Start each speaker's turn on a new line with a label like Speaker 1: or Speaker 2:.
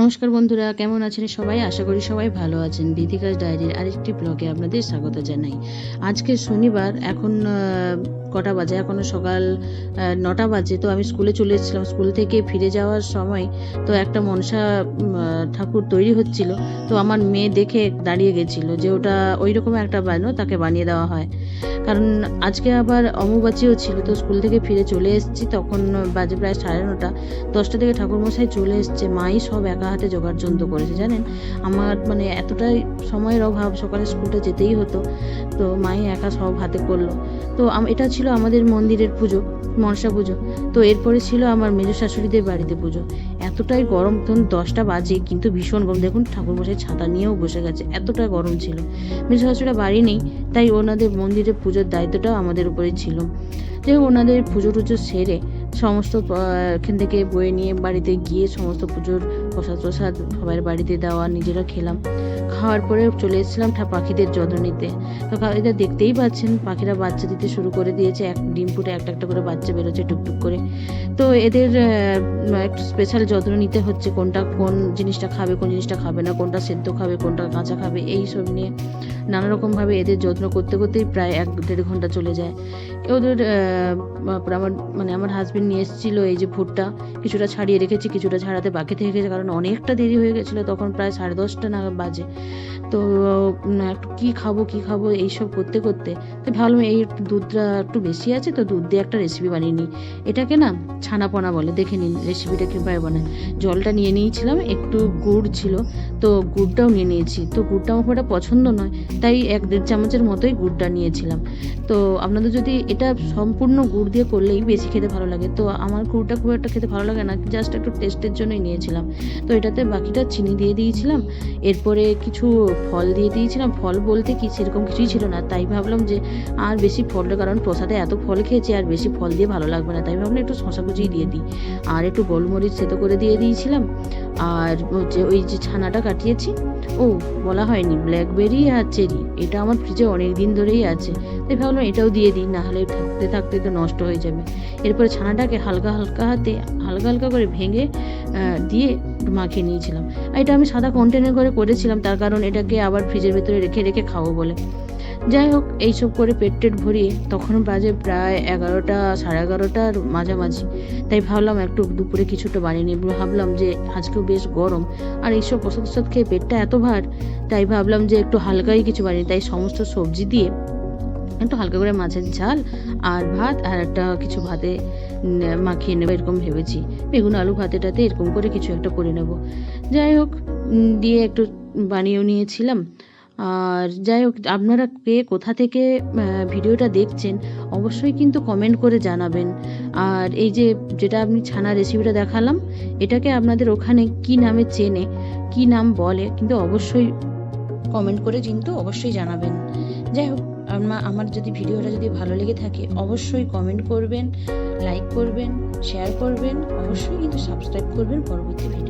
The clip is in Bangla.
Speaker 1: নমস্কার বন্ধুরা, কেমন আছেন সবাই? আশা করি সবাই ভালো আছেন। বিধিকাজ ডায়েরির আরেকটি ব্লগে আপনাদের স্বাগত জানাই। আজকে শনিবার, এখন কটা বাজে, এখনও সকাল নটা বাজে, তো আমি স্কুলে চলে এসেছিলাম। স্কুল থেকে ফিরে যাওয়ার সময় তো একটা মনসা ঠাকুর তৈরি হচ্ছিল। তো আমার মেয়ে দেখে দাঁড়িয়ে গেছিল যে ওটা ওই রকম একটা বানো, তাকে বানিয়ে দেওয়া হয়। কারণ আজকে আবার অমুবাচিও ছিল, তো স্কুল থেকে ফিরে চলে এসেছি। তখন বাজে প্রায় সাড়ে নটা, দশটা থেকে ঠাকুরমশাই চলে এসছে। মাই সব একা হাতে জোগাড় যন্ত্র করেছে, জানেন? আমার মানে এতটাই সময়ের অভাব, সকালে স্কুলটা যেতেই হতো। তো মাই একা সব হাতে করল। তো এটা ছিল আমাদের মন্দিরের পুজো, মনসা পুজো। তো এরপরে ছিল আমার মেজ শাশুড়িদের বাড়িতে পুজো। এতটাই গরম, তখন দশটা বাজে, কিন্তু ভীষণ গরম। দেখুন ঠাকুরমশাই ছাতা নিয়েও বসে গেছে, এতটা গরম ছিল। মেজ শাশুড়িরা বাড়ি নেই, তাই ওনাদের মন্দিরের পুজোর দায়িত্বটাও আমাদের উপরে ছিল। হোক, ওনাদের পুজো টুজো সেরে সমস্ত এখান থেকে বয়ে নিয়ে বাড়িতে গিয়ে সমস্ত পুজোর প্রসাদ প্রসাদ সবার বাড়িতে দেওয়া, নিজেরা খেলাম। খাওয়ার পরে চলে এসেছিলাম পাখিদের যত্ন নিতে। তো এটা দেখতেই পাচ্ছেন, পাখিরা বাচ্চা দিতে শুরু করে দিয়েছে। এক ডিম ফুটে একটা একটা করে বাচ্চা বেরোচ্ছে টুকটুক করে। তো এদের একটু স্পেশাল যত্ন নিতে হচ্ছে, কোনটা কোন জিনিসটা খাবে, কোন জিনিসটা খাবে না, কোনটা সেদ্ধ খাবে, কোনটা কাঁচা খাবে, এই সব নিয়ে নানা রকমভাবে এদের যত্ন করতে করতেই প্রায় এক দেড় ঘণ্টা চলে যায়। ওদের আমার মানে আমার হাজবেন্ড নিয়ে এসেছিল এই যে ভুট্টা। কিছুটা ছাড়িয়ে রেখেছি, কিছুটা ছাড়াতে বাকি থেকে গেছে, কারণ অনেকটা দেরি হয়ে গেছিল, তখন প্রায় সাড়ে দশটা নাগাদ বাজে। তো একটু কী খাব কী খাব, এইসব করতে করতে, তো ভাবলাম এই দুধটা একটু বেশি আছে, তো দুধ দিয়ে একটা রেসিপি বানিয়ে নিই। এটাকে না ছানাপোনা বলে, দেখে নিন রেসিপিটা কীভাবে বানায়। জলটা নিয়ে নিয়েছিলাম, একটু গুড় ছিল, তো গুড়টাও নিয়ে নিয়েছি। তো গুড়টা আমার পছন্দ নয়, তাই এক দেড় চামচের মতোই গুড়টা নিয়েছিলাম। তো আপনাদের যদি এটা সম্পূর্ণ গুড় দিয়ে করলেই বেশি খেতে ভালো লাগে। তো আমার গুড়টা খুব একটা খেতে ভালো লাগে না জাস্ট একটু টেস্টের জন্যই নিয়েছিলাম। তো এটাতে বাকিটা চিনি দিয়ে দিয়েছিলাম, এরপরে কিছু ফল দিয়ে দিয়েছিলাম। ফল বলতে কি সেরকম কিছুই ছিল না, তাই ভাবলাম যে আর বেশি ফলটা কারণ প্রসাদে এত ফল খেয়েছি, আর বেশি ফল দিয়ে ভালো লাগবে না, তাই ভাবলাম একটু শশা কুচিই দিয়ে দিই। আর একটু গোলমরিচ সেতো করে দিয়ে দিয়েছিলাম, আর হচ্ছে ওই যে ছানাটা কাটিয়েছি ও, বলা হয়নি। ব্ল্যাকবেরি আর চেরি, এটা আমার ফ্রিজে অনেক দিন ধরেই আছে। তাই ভাবলাম এটাও দিয়ে দিই, না হলে থাকতে থাকতে তো নষ্ট হয়ে যাবে। এরপরে ছানাটাকে হালকা হালকা হাতে, হালকা হালকা করে ভেঙে দিয়ে মাখিয়ে নিয়েছিলাম। আর এটা আমি সাদা কন্টেনার করে করেছিলাম, তার কারণ এটাকে আবার ফ্রিজের ভেতরে রেখে রেখে খাব বলে। যাই হোক এইসব করে পেট টেট ভরিয়ে তখন বাজে প্রায় এগারোটা, সাড়ে এগারোটার মাঝামাঝি। তাই ভাবলাম একটু দুপুরে কিছুটা বানিয়ে নিই ভাবলাম যে আজকেও বেশ গরম। আর এইসব প্রসাদ প্রসাদ খেয়ে পেটটা এত ভার, তাই ভাবলাম যে একটু হালকাই কিছু বানিয়ে তাই সমস্ত সবজি দিয়ে একটু হালকা করে মাছের ঝাল আর ভাত আর একটা কিছু ভাতে মাখিয়ে নেব এরকম ভেবেছি। বেগুন, আলু ভাতেটাতে এরকম করে কিছু একটা করে নেব। যাই হোক দিয়ে একটু বানিয়েও নিয়েছিলাম। আর যাই হোক, আপনারা কে কোথা থেকে ভিডিওটা দেখছেন, অবশ্যই কিন্তু কমেন্ট করে জানাবেন। আর এই যে, যেটা আপনি ছানা রেসিপিটা দেখালাম, এটাকে আপনাদের ওখানে কি নামে চেনে, কি নাম বলে, কিন্তু অবশ্যই কমেন্ট করে কিন্তু অবশ্যই জানাবেন। যাই হোক, আমা- আমার যদি ভিডিওটা যদি ভালো লেগে থাকে, অবশ্যই কমেন্ট করবেন লাইক করবেন শেয়ার করবেন, অবশ্যই কিন্তু সাবস্ক্রাইব করবেন পরবর্তী ভিডিও